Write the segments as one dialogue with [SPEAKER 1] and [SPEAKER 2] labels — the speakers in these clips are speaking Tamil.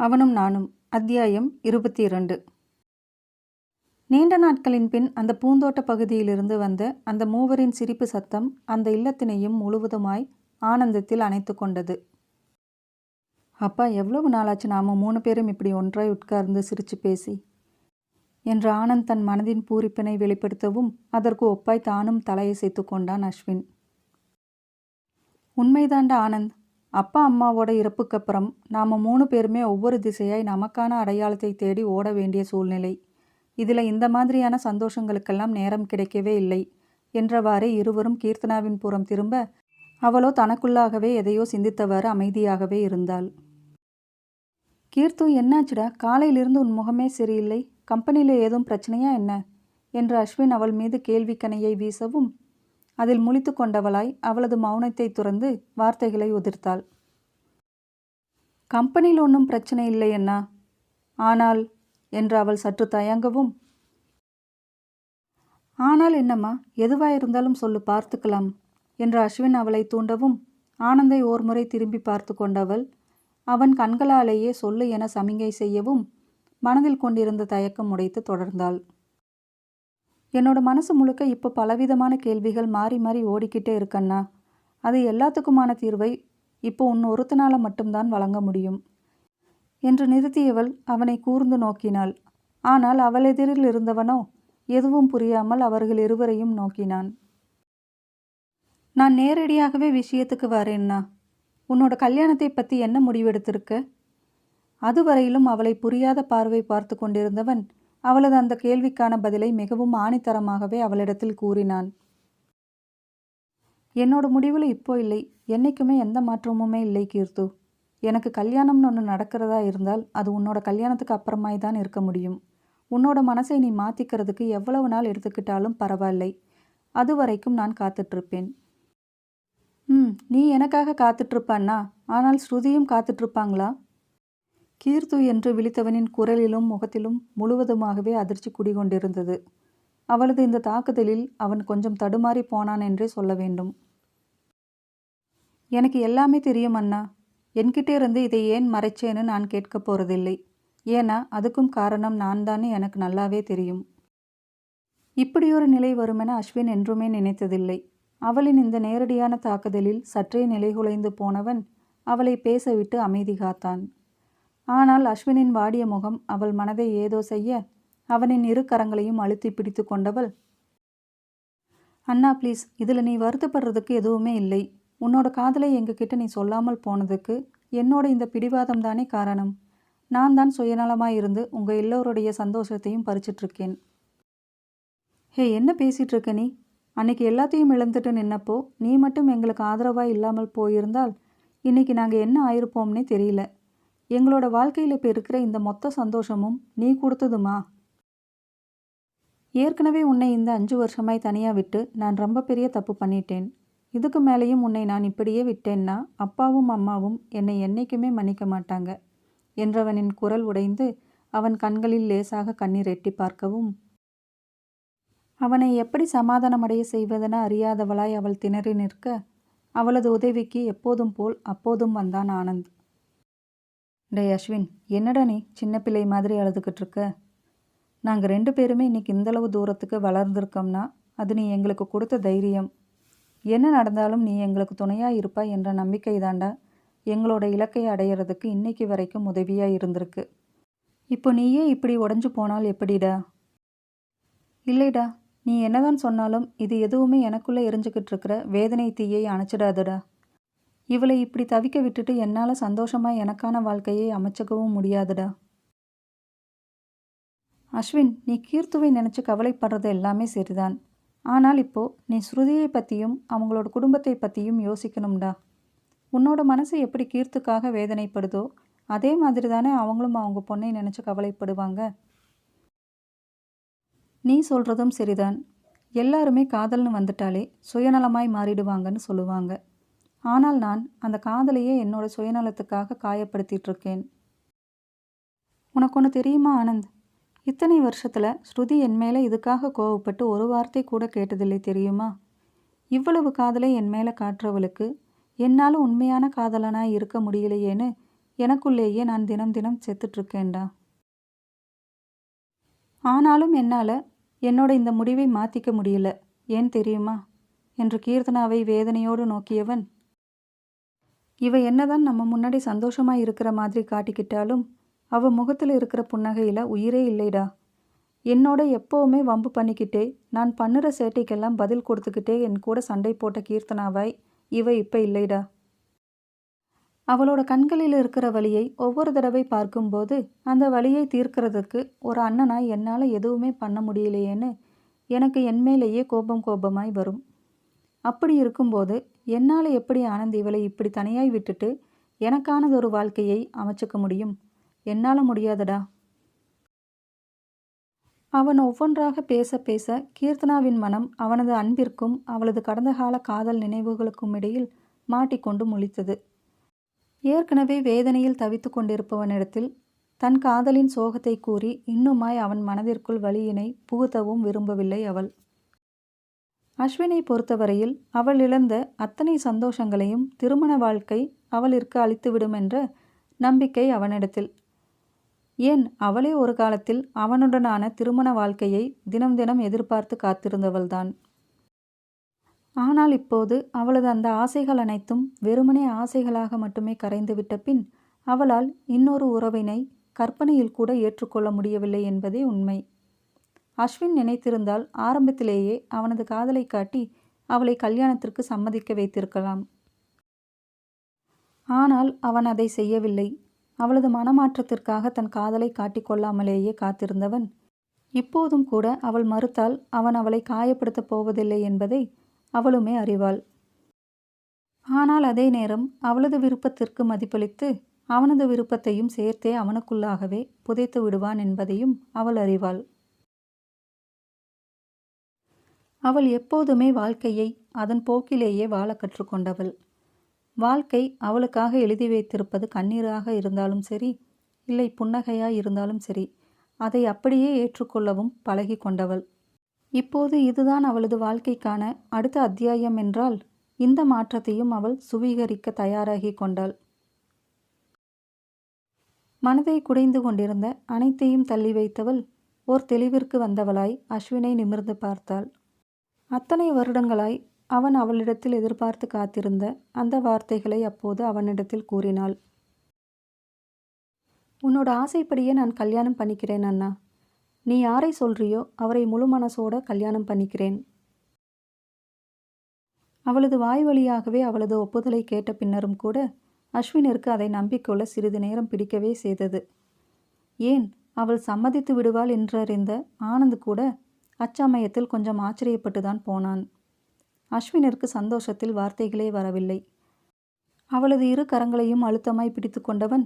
[SPEAKER 1] அவனும் நானும். அத்தியாயம் இருபத்தி இரண்டு நீண்ட நாட்களின் பின் அந்த பூந்தோட்ட பகுதியிலிருந்து வந்த அந்த மூவரின் சிரிப்பு சத்தம் அந்த இல்லத்தினையும் முழுவதுமாய் ஆனந்தத்தில் அணைத்து கொண்டது. அப்பா எவ்வளவு நாளாச்சு நாம மூணு பேரும் இப்படி ஒன்றாய் உட்கார்ந்து சிரித்து பேசி? என்று ஆனந்த் தன் மனதின் பூரிப்பினை வெளிப்படுத்தவும் அதற்கு ஒப்பாய் தானும் தலையசைத்து கொண்டான் அஸ்வின். உண்மைதாண்ட ஆனந்த். அப்பா அம்மாவோட இறப்புக்கு அப்புறம் நாம் மூணு பேருமே ஒவ்வொரு திசையாய் நமக்கான அடையாளத்தை தேடி ஓட வேண்டிய சூழ்நிலை. இதில் இந்த மாதிரியான சந்தோஷங்களுக்கெல்லாம் நேரம் கிடைக்கவே இல்லை என்றவாறே இருவரும் கீர்த்தனாவின் புறம் திரும்ப அவளோ தனக்குள்ளாகவே எதையோ சிந்தித்தவாறு அமைதியாகவே இருந்தாள். கீர்த்து என்னாச்சுடா? காலையிலிருந்து உன் முகமே சரியில்லை. கம்பெனியில் ஏதும் பிரச்சனையா என்ன? என்று அஸ்வின் அவள் மீது கேள்விக்கணையை வீசவும் அதில் முழித்து கொண்டவளாய் அவளது மௌனத்தை துறந்து வார்த்தைகளை உதிர்த்தாள். கம்பெனியில் ஒன்றும் பிரச்சனை இல்லை அண்ணா. ஆனால் என்று அவள் சற்று தயங்கவும் ஆனால் என்னம்மா எதுவாயிருந்தாலும் சொல்லு பார்த்துக்கலாம் என்று அஸ்வின் அவளை தூண்டவும் ஆனந்தை ஓர்முறை திரும்பி பார்த்து கொண்டவள் அவன் கண்களாலேயே சொல்லு என சமிங்கை செய்யவும் மனதில் கொண்டிருந்த தயக்கம் உடைத்து தொடர்ந்தாள். என்னோட மனசு முழுக்க இப்போ பலவிதமான கேள்விகள் மாறி மாறி ஓடிக்கிட்டே இருக்கண்ணா. அது எல்லாத்துக்குமான தீர்வை இப்போ உன் ஒருத்தனால மட்டும்தான் வழங்க முடியும். என்று நிறுத்தியவள் அவனை கூர்ந்து நோக்கினாள். ஆனால் அவளெதிரில் இருந்தவனோ எதுவும் புரியாமல் அவர்கள் இருவரையும் நோக்கினான். நான் நேரடியாகவே விஷயத்துக்கு வரேன்னா உன்னோட கல்யாணத்தை பற்றி என்ன முடிவெடுத்திருக்க? அதுவரையிலும் அவளை புரியாத பார்வை பார்த்து கொண்டிருந்தவன் அவளது அந்த கேள்விக்கான பதிலை மிகவும் ஆணித்தரமாகவே அவளிடத்தில் கூறினான் என்னோட முடிவில் இப்போ இல்லை. என்றைக்குமே எந்த மாற்றமுமே இல்லை கீர்த்து. எனக்கு கல்யாணம்னு ஒன்று நடக்கிறதா இருந்தால் அது உன்னோட கல்யாணத்துக்கு அப்புறமாய் தான் இருக்க முடியும். உன்னோட மனசை நீ மாற்றிக்கிறதுக்கு எவ்வளவு நாள் எடுத்துக்கிட்டாலும் பரவாயில்லை. அது வரைக்கும் நான் காத்துட்ருப்பேன் ம் நீ எனக்காக காத்துட்ருப்பான்னா ஆனால் ஸ்ருதியும் காத்துட்ருப்பாங்களா கீர்த்து என்று விழித்தவனின் குரலிலும் முகத்திலும் முழுவதுமாகவே அதிர்ச்சி குடிகொண்டிருந்தது. அவளது இந்த தாக்குதலில் அவன் கொஞ்சம் தடுமாறி போனான் என்றே சொல்ல வேண்டும். எனக்கு எல்லாமே தெரியும் அண்ணா. என்கிட்டே இருந்து இதை ஏன் மறைச்சேன்னு நான் கேட்க போறதில்லை. ஏன்னா அதுக்கும் காரணம் நான் தானே எனக்கு நல்லாவே தெரியும். இப்படியொரு நிலை வருமென அஸ்வின் என்றுமே நினைத்ததில்லை. அவளின் இந்த நேரடியான தாக்குதலில் சற்றே நிலைகுலைந்து போனவன் அவளை பேசவிட்டு அமைதி காத்தான். ஆனால் அஸ்வினின் வாடிய முகம் அவள் மனதை ஏதோ செய்ய அவனின் இரு கரங்களையும் அழுத்தி பிடித்து கொண்டவள். அண்ணா ப்ளீஸ் இதில் நீ வருத்தப்படுறதுக்கு எதுவுமே இல்லை. உன்னோட காதலை எங்ககிட்ட நீ சொல்லாமல் போனதுக்கு என்னோட இந்த பிடிவாதம் தானே காரணம். நான் தான் சுயநலமாக இருந்து உங்கள் எல்லோருடைய சந்தோஷத்தையும் பறிச்சிட்ருக்கேன் ஹே என்ன பேசிகிட்டு இருக்க நீ? அன்னைக்கு எல்லாத்தையும் இழந்துட்டு நின்னப்போ நீ மட்டும் எங்களுக்கு ஆதரவாக இல்லாமல் போயிருந்தால் இன்னைக்கு நாங்கள் என்ன ஆயிருப்போம்னே தெரியல. எங்களோட வாழ்க்கையில் இப்போ இருக்கிற இந்த மொத்த சந்தோஷமும் நீ கொடுத்ததுமா? ஏற்கனவே உன்னை இந்த அஞ்சு வருஷமாய் தனியாக விட்டு நான் ரொம்ப பெரிய தப்பு பண்ணிட்டேன். இதுக்கு மேலேயும் உன்னை நான் இப்படியே விட்டேன்னா அப்பாவும் அம்மாவும் என்னை என்றைக்குமே மன்னிக்க மாட்டாங்க. என்றவனின் குரல் உடைந்து அவன் கண்களில் லேசாக கண்ணீர் எட்டி பார்க்கவும் அவனை எப்படி சமாதானமடைய செய்வதென அறியாதவளாய் அவள் திணறி நிற்க அவளது உதவிக்கு எப்போதும் போல் அப்போதும் வந்தான் ஆனந்த். டே அஸ்வின் என்னடா நீ சின்ன பிள்ளை மாதிரி அழுதுகிட்டு இருக்க? நாங்கள் ரெண்டு பேருமே இன்றைக்கி இந்தளவு தூரத்துக்கு வளர்ந்துருக்கோம்னா அது நீ எங்களுக்கு கொடுத்த தைரியம். என்ன நடந்தாலும் நீ எங்களுக்கு துணையாக இருப்பாய் என்ற நம்பிக்கை தாண்டா எங்களோட இலக்கை அடையிறதுக்கு இன்னைக்கு வரைக்கும் உதவியாக இருந்திருக்கு. இப்போ நீயே இப்படி உடஞ்சு போனால் எப்படிடா? இல்லைடா நீ என்னதான் சொன்னாலும் இது எதுவுமே எனக்குள்ளே எரிஞ்சுக்கிட்டு இருக்கிற வேதனை தீயை அணைச்சிடாதடா. இவளை இப்படி தவிக்க விட்டுட்டு என்னால் சந்தோஷமாக எனக்கான வாழ்க்கையை அமைச்சுக்கவும் முடியாதுடா. அஸ்வின் நீ கீர்த்துவை நினச்சி கவலைப்படுறது எல்லாமே சரிதான். ஆனால் இப்போது நீ ஸ்ருதியை பற்றியும் அவங்களோட குடும்பத்தை பற்றியும் யோசிக்கணும்டா. உன்னோட மனசு எப்படி கீர்த்துக்காக வேதனைப்படுதோ அதே மாதிரி தானே அவங்களும் அவங்க பொண்ணை நினச்சி கவலைப்படுவாங்க. நீ சொல்கிறதும் சரிதான். எல்லாருமே காதல்னு வந்துட்டாலே சுயநலமாய் மாறிடுவாங்கன்னு சொல்லுவாங்க. ஆனால் நான் அந்த காதலையே என்னோட சுயநலத்துக்காக காயப்படுத்திட்டு இருக்கேன் உனக்கு ஒன்று தெரியுமா ஆனந்த்? இத்தனை வருஷத்தில் ஸ்ருதி என் மேலே இதுக்காக கோவப்பட்டு ஒரு வார்த்தை கூட கேட்டதில்லை தெரியுமா? இவ்வளவு காதலை என் மேலே காட்டுறவளுக்கு என்னால் உண்மையான காதலனாய் இருக்க முடியலையேன்னு எனக்குள்ளேயே நான் தினம் தினம் செத்துட்ருக்கேன்டா ஆனாலும் என்னால் என்னோட இந்த முடிவை மாற்றிக்க முடியல. ஏன் தெரியுமா? என்று கீர்த்தனாவை வேதனையோடு நோக்கியவன் இவ என்னதான் நம்ம முன்னாடி சந்தோஷமாக இருக்கிற மாதிரி காட்டிக்கிட்டாலும் அவ முகத்தில் இருக்கிற புன்னகையில் உயிரே இல்லைடா. என்னோட எப்போவுமே வம்பு பண்ணிக்கிட்டே நான் பண்ணுற சேட்டைக்கெல்லாம் பதில் கொடுத்துக்கிட்டே என் கூட சண்டை போட்ட கீர்த்தனாவாய் இவ இப்போ இல்லைடா. அவளோட கண்களில் இருக்கிற வழியை ஒவ்வொரு தடவை பார்க்கும்போது அந்த வழியை தீர்க்கிறதுக்கு ஒரு அண்ணனாய் என்னால் எதுவுமே பண்ண முடியலையேன்னு எனக்கு என் மேலேயே கோபம் கோபமாய் வரும். அப்படி இருக்கும்போது என்னால் எப்படி ஆனந்த் இவளை இப்படி தனியாய் விட்டுட்டு எனக்கானதொரு வாழ்க்கையை அமைச்சுக்க முடியும்? என்னால் முடியாதடா. அவன் ஒவ்வொன்றாக பேச பேச கீர்த்தனாவின் மனம் அவனது அன்பிற்கும் அவளது கடந்த கால காதல் நினைவுகளுக்கும் இடையில் மாட்டிக்கொண்டு முழித்தது. ஏற்கனவே வேதனையில் தவித்து கொண்டிருப்பவனிடத்தில் தன் காதலின் சோகத்தை கூறி இன்னுமாய் அவன் மனதிற்குள் வலியினை புகுத்தவும் விரும்பவில்லை அவள். அஸ்வினை பொறுத்தவரையில் அவள் இழந்த அத்தனை சந்தோஷங்களையும் திருமண வாழ்க்கை அவளிற்கு அளித்துவிடும் என்ற நம்பிக்கை அவனிடத்தில். ஏன் அவளே ஒரு காலத்தில் அவனுடனான திருமண வாழ்க்கையை தினம் தினம் எதிர்பார்த்து காத்திருந்தவள்தான். ஆனால் இப்போது அவளது அந்த ஆசைகள் அனைத்தும் வெறுமனே ஆசைகளாக மட்டுமே கரைந்துவிட்ட பின் அவளால் இன்னொரு உறவினை கற்பனையில் கூட ஏற்றுக்கொள்ள முடியவில்லை என்பதே உண்மை. அஸ்வின் நினைத்திருந்தால் ஆரம்பத்திலேயே அவனது காதலை காட்டி அவளை கல்யாணத்திற்கு சம்மதிக்க வைத்திருக்கலாம். ஆனால் அவன் அதை செய்யவில்லை. அவளது மனமாற்றத்திற்காக தன் காதலை காட்டிக்கொள்ளாமலேயே காத்திருந்தவன். இப்போதும் கூட அவள் மறுத்தால் அவன் அவளை காயப்படுத்தப் போவதில்லை என்பதை அவளுமே அறிவாள். ஆனால் அதே நேரம் அவளது விருப்பத்திற்கு மதிப்பளித்து அவனது விருப்பத்தையும் சேர்த்தே அவனுக்குள்ளாகவே புதைத்து விடுவான் என்பதையும் அவள் அறிவாள். அவள் எப்போதுமே வாழ்க்கையை அதன் போக்கிலேயே வாழ கற்றுக்கொண்டவள். வாழ்க்கை அவளுக்காக எழுதி வைத்திருப்பது கண்ணீராக இருந்தாலும் சரி இல்லை புன்னகையாய் இருந்தாலும் சரி அதை அப்படியே ஏற்றுக்கொள்ளவும் பழகி கொண்டவள். இப்போது இதுதான் அவளது வாழ்க்கைக்கான அடுத்த அத்தியாயம் என்றால் இந்த மாற்றத்தையும் அவள் சுவீகரிக்க தயாராகி கொண்டாள். மனதை குடைந்து கொண்டிருந்த அனைத்தையும் தள்ளி வைத்தவள் ஓர் தெளிவிற்கு வந்தவளாய் அஸ்வினை நிமிர்ந்து பார்த்தாள். அத்தனை வருடங்களாய் அவன் அவளிடத்தில் எதிர்பார்த்து காத்திருந்த அந்த வார்த்தைகளை அப்போது அவனிடத்தில் கூறினாள். உன்னோட ஆசைப்படியே நான் கல்யாணம் பண்ணிக்கிறேன் அண்ணா. நீ யாரை சொல்றியோ அவரை முழு மனசோட கல்யாணம் பண்ணிக்கிறேன். அவளது வாய் வழியாகவே அவளது ஒப்புதலை கேட்ட பின்னரும் கூட அஸ்வினிற்கு அதை நம்பிக்கொள்ள சிறிது நேரம் பிடிக்கவே செய்தது. ஏன் அவள் சம்மதித்து விடுவாள் என்றறிந்த ஆனந்த் கூட அச்சமயத்தில் கொஞ்சம் ஆச்சரியப்பட்டுதான் போனான். அஸ்வினிற்கு சந்தோஷத்தில் வார்த்தைகளே வரவில்லை. அவளது இரு கரங்களையும் அழுத்தமாய் பிடித்து கொண்டவன்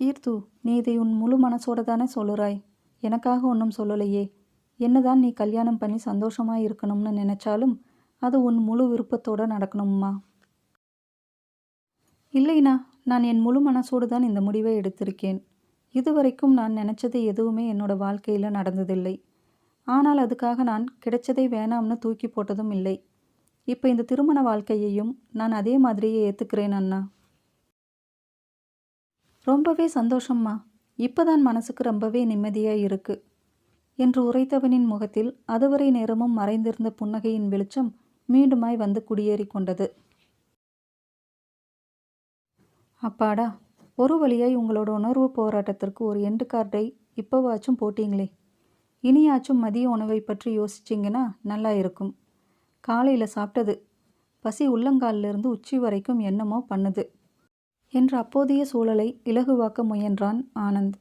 [SPEAKER 1] கீர்த்து நீ இதை உன் முழு மனசோட தானே சொல்லுறாய்? எனக்காக ஒன்றும் சொல்லலையே. என்னதான் நீ கல்யாணம் பண்ணி சந்தோஷமாக இருக்கணும்னு நினைச்சாலும் அது உன் முழு விருப்பத்தோடு நடக்கணும்மா. இல்லைனா நான் என் முழு மனசோடு தான் இந்த முடிவை எடுத்திருக்கேன். இதுவரைக்கும் நான் நினச்சது எதுவுமே என்னோட வாழ்க்கையில் நடந்ததில்லை. ஆனால் அதுக்காக நான் கிடைச்சதை வேணாம்னு தூக்கி போட்டதும் இல்லை. இப்போ இந்த திருமண வாழ்க்கையையும் நான் அதே மாதிரியே ஏற்றுக்கிறேன் அண்ணா. ரொம்பவே சந்தோஷம்மா. இப்போதான் மனசுக்கு ரொம்பவே நிம்மதியாக இருக்கு. என்று உரைத்தவனின் முகத்தில் அதுவரை நேரமும் மறைந்திருந்த புன்னகையின் வெளிச்சம் மீண்டுமாய் வந்து குடியேறி கொண்டது. அப்பாடா ஒரு வழியாய் உங்களோட உணர்வு போராட்டத்திற்கு ஒரு எண்டு கார்டை இப்போவாச்சும் போட்டீங்களே. இனியாச்சும் மதிய உணவை பற்றி யோசிச்சிங்கன்னா நல்லா இருக்கும். காலையில் சாப்பிட்டது. பசி உள்ளங்காலிலிருந்து உச்சி வரைக்கும் என்னமோ பண்ணுது. என்ற அப்போதைய சூழலை இலகுவாக்க முயன்றான் ஆனந்த்.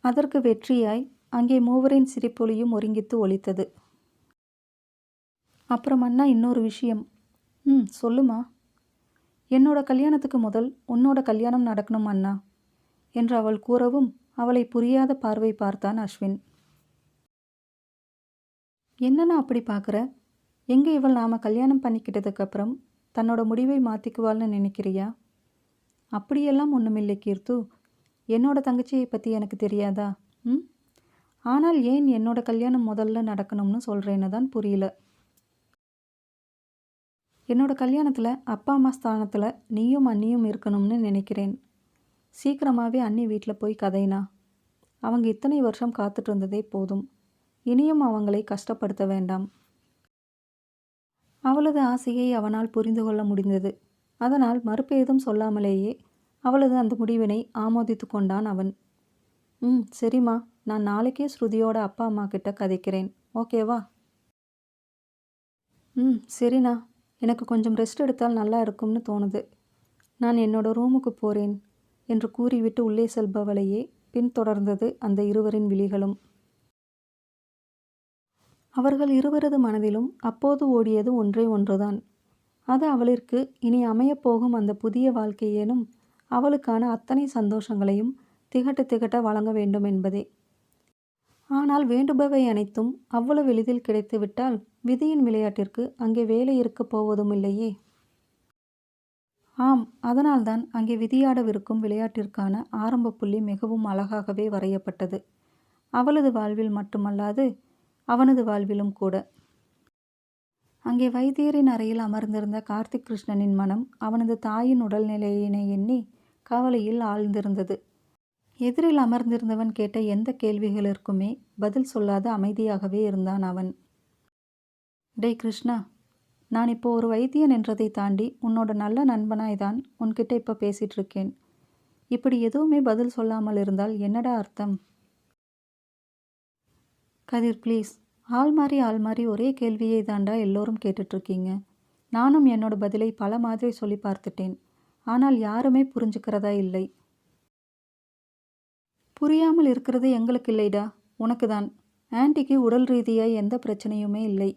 [SPEAKER 1] அதற்கு வெற்றியாய் அங்கே மூவரின் சிரிப்பொலியும் ஒருங்கித்து ஒலித்தது. அப்புறம் அண்ணா இன்னொரு விஷயம். ம் சொல்லுமா? என்னோட கல்யாணத்துக்கு முதல் உன்னோட கல்யாணம் நடக்கணும் அண்ணா என்று அவள் கூறவும் அவளை புரியாத பார்வை பார்த்தான் அஸ்வின். என்னண்ணா அப்படி பார்க்குற? எங்கே இவள் நாம் கல்யாணம் பண்ணிக்கிட்டதுக்கப்புறம் தன்னோட முடிவை மாற்றிக்குவாள்னு நினைக்கிறியா? அப்படியெல்லாம் ஒன்றுமில்லை கீர்த்து. என்னோட தங்கச்சியை பற்றி எனக்கு தெரியாதா? ம்? ஆனால் ஏன் என்னோட கல்யாணம் முதல்ல நடக்கணும்னு சொல்கிறேன்னு தான் புரியல. என்னோட கல்யாணத்தில் அப்பா அம்மா ஸ்தானத்தில் நீயும் அண்ணியும் இருக்கணும்னு நினைக்கிறேன். சீக்கிரமாகவே அண்ணி வீட்டில் போய் கதைனா. அவங்க இத்தனை வருஷம் காத்துட்டு இருந்ததே போதும். இனியும் அவங்களை கஷ்டப்படுத்த வேண்டாம். அவளது ஆசையை அவனால் புரிந்து கொள்ள முடிந்தது. அதனால் மறுபேதும் சொல்லாமலேயே அவளது அந்த முடிவினை ஆமோதித்து கொண்டான் அவன். ம் சரிம்மா. நான் நாளைக்கே ஸ்ருதியோட அப்பா அம்மா கிட்ட கதைக்கிறேன். ஓகேவா? ம் சரிண்ணா. எனக்கு கொஞ்சம் ரெஸ்ட் எடுத்தால் நல்லா இருக்கும்னு தோணுது. நான் என்னோட ரூமுக்கு போகிறேன் என்று கூறிவிட்டு உள்ளே செல்பவளையே பின்தொடர்ந்தது அந்த இருவரின் விழிகளும். அவர்கள் இருவரது மனதிலும் அப்போது ஓடியது ஒன்றே ஒன்றுதான். அது அவளிற்கு இனி அமையப்போகும் அந்த புதிய வாழ்க்கையேனும் அவளுக்கான அத்தனை சந்தோஷங்களையும் திகட்ட திகட்ட வழங்க வேண்டும் என்பதே. ஆனால் வேண்டுபவை அனைத்தும் அவ்வளவு எளிதில் கிடைத்துவிட்டால் விதியின் விளையாட்டிற்கு அங்கே வேலை இருக்கப் போவதும் இல்லையே. ஆம் அதனால்தான் அங்கே விதியாடவிருக்கும் விளையாட்டிற்கான ஆரம்ப புள்ளி மிகவும் அழகாகவே வரையப்பட்டது. அவளது வாழ்வில் மட்டுமல்லாது அவனது வாழ்விலும் கூட. அங்கே வைத்தியரின் அறையில் அமர்ந்திருந்த கார்த்திக் கிருஷ்ணனின் மனம் அவனது தாயின் உடல்நிலையினை எண்ணி கவலையில் ஆழ்ந்திருந்தது. எதிரில் அமர்ந்திருந்தவன் கேட்ட எந்த கேள்விகளிற்குமே பதில் சொல்லாத அமைதியாகவே இருந்தான் அவன். டேய் கிருஷ்ணா நான் இப்போ ஒரு வைத்தியன் என்றதை தாண்டி உன்னோட நல்ல நண்பனாய் தான் உன்கிட்ட இப்போ பேசிகிட்டு இருக்கேன் இப்படி எதுவுமே பதில் சொல்லாமல் இருந்தால் என்னடா அர்த்தம்? கதிர் ப்ளீஸ் ஆள் மாறி ஆள் மாறி ஒரே கேள்வியை தாண்டா எல்லோரும் கேட்டுட்ருக்கீங்க நானும் என்னோட பதிலை பல மாதிரி சொல்லி பார்த்துட்டேன். ஆனால் யாருமே புரிஞ்சுக்கிறதா இல்லை. புரியாமல் இருக்கிறது எங்களுக்கு இல்லைடா. உனக்கு தான் ஆன்ட்டிக்கு உடல் ரீதியாக எந்த பிரச்சனையுமே இல்லை.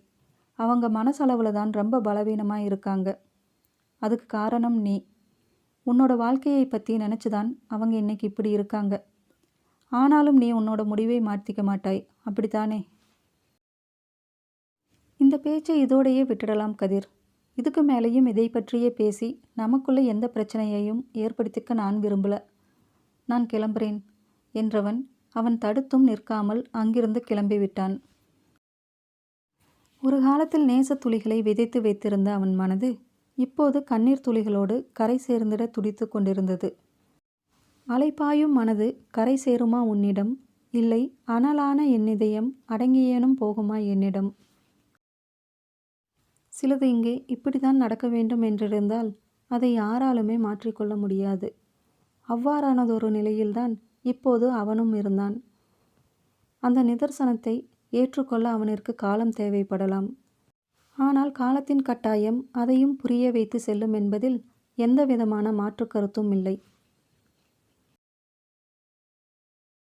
[SPEAKER 1] அவங்க மனசளவில் தான் ரொம்ப பலவீனமாக இருக்காங்க. அதுக்கு காரணம் நீ. உன்னோட வாழ்க்கையை பற்றி நினச்சி தான் அவங்க இன்னைக்கு இப்படி இருக்காங்க. ஆனாலும் நீ உன்னோட முடிவை மாற்றிக்க மாட்டாய். அப்படித்தானே? இந்த பேச்சை இதோடையே விட்டுடலாம் கதிர். இதுக்கு மேலேயும் இதை பற்றியே பேசி நமக்குள்ளே எந்த பிரச்சனையையும் ஏற்படுத்திக்க நான் விரும்பல. நான் கிளம்புறேன். என்றவன் அவன் தடுத்தும் நிற்காமல் அங்கிருந்து கிளம்பிவிட்டான். ஒரு காலத்தில் நேசத் துளிகளை விதைத்து வைத்திருந்த அவன் மனது இப்போது கண்ணீர் துளிகளோடு கரை சேர்ந்திட துடித்து கொண்டிருந்தது. அலைப்பாயும் மனது கரை சேருமா உன்னிடம்? இல்லை அனலான என் இதயம் அடங்கியேனும் போகுமா என்னிடம்? சிலது இங்கே இப்படித்தான் நடக்க வேண்டும் என்றிருந்தால் அதை யாராலுமே மாற்றிக்கொள்ள முடியாது. அவ்வாறானதொரு நிலையில்தான் இப்போது அவனும் இருந்தான். அந்த நிதர்சனத்தை ஏற்றுக்கொள்ள அவனிற்கு காலம் தேவைப்படலாம். ஆனால் காலத்தின் கட்டாயம் அதையும் புரிய வைத்து செல்லும் என்பதில் எந்த விதமான மாற்று கருத்தும் இல்லை.